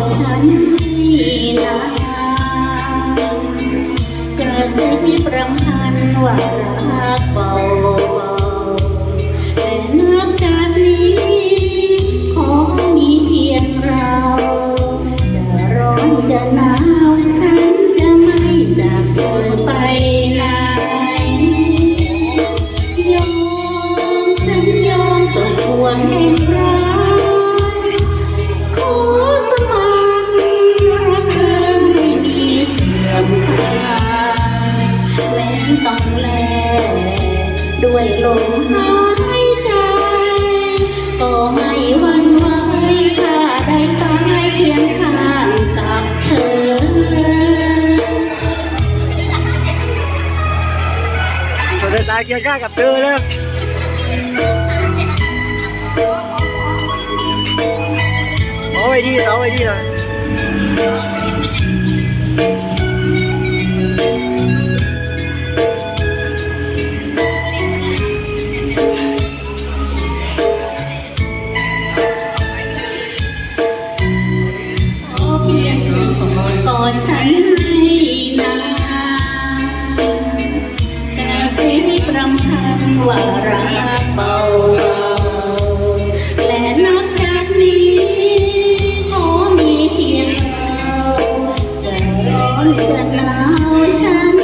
ดฉันให้นานกระซิบรำพันว่ารักเบาแต่นับจากนี้ขอมีเพียงเรา จะร้อนจะหนาวฉันจะไม่จากเธอไปไหนยอมฉันยอมต้องควรเองรั ต้องแลด้วยลมหายใจก็ไม่หวั่นไหวถ้าได้ตายเคียงข้างกับเธอผมจตายเคียงข้างกับเธอแล้วโอ้ดีเอาไว้ดีเลย ดกอดฉันให้นานกระซิบรำพันว่ารักเบาและนับจากนี้ขอมีเพียงเราจะร้อนจะหนาวฉัน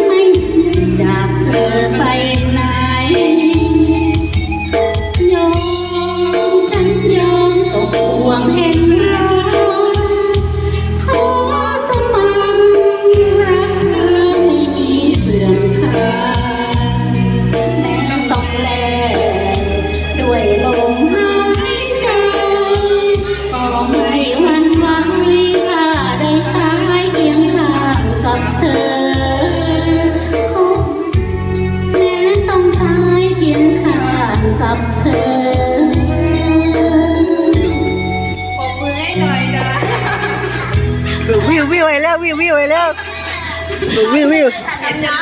ฝึกวิววิวไว้แล้ววิววิวไว้แล้วฝึกวิววิวเห็นนะ